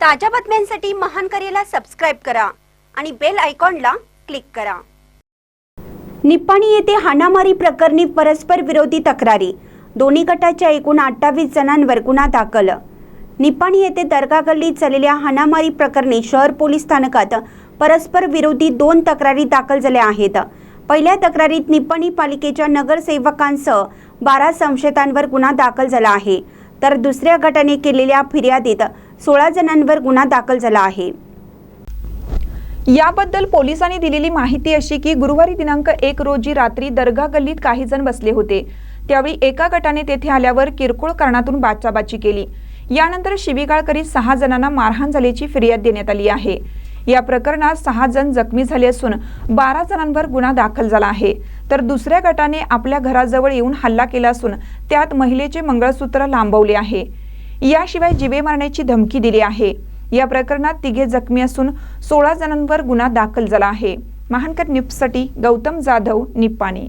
ताज्या बातम्यांसाठी महान करेला सबस्क्राईब करा आणि बेल आयकॉनला क्लिक करा. निप्पाणी येथे हाणामारी प्रकरणी परस्पर विरोधी तक्रारी. दोन्ही गटाच्या एकूण अठ्ठावीस जणांवर गुन्हा दाखल. निप्पाणी येथे दर्गा गल्लीत झालेल्या हाणामारी प्रकरणी शहर पोलीस स्थानकात परस्पर विरोधी दोन तक्रारी दाखल झाल्या आहेत. पहिल्या तक्रारीत निप्पाणी पालिकेच्या नगरसेवकांसह बारा संशयितांवर गुन्हा दाखल झाला आहे. तर दुसऱ्या गटाने केलेल्या फिर्यादीत सोळा जणांवर गुन्हा दाखल झाला आहे. याबद्दल पोलिसांनी दिलेली माहिती अशी की गुरुवारी दिनांक एक रोजी रात्री दर्गा गल्लीत काही जण बसले होते. त्यावेळी एका गटाने तेथे आल्यावर किरकोळ कारणातून बाचाबाची केली. यानंतर शिवीगाळ करीत सहा जणांना मारहाण झाल्याची फिर्याद देण्यात आली आहे. या प्रकरणात सहा जण जखमी झाले असून बारा जणांवर गुन्हा दाखल झाला आहे. तर दुसऱ्या गटाने आपल्या घराजवळ येऊन हल्ला केला असून त्यात महिलेचे मंगळसूत्र लांबवले आहे. याशिवाय जिवे मारण्याची धमकी दिली आहे. या प्रकरणात तिघे जखमी असून सोळा जणांवर गुन्हा दाखल झाला आहे. महानकर न्यूजसाठी गौतम जाधव निप्पाणी.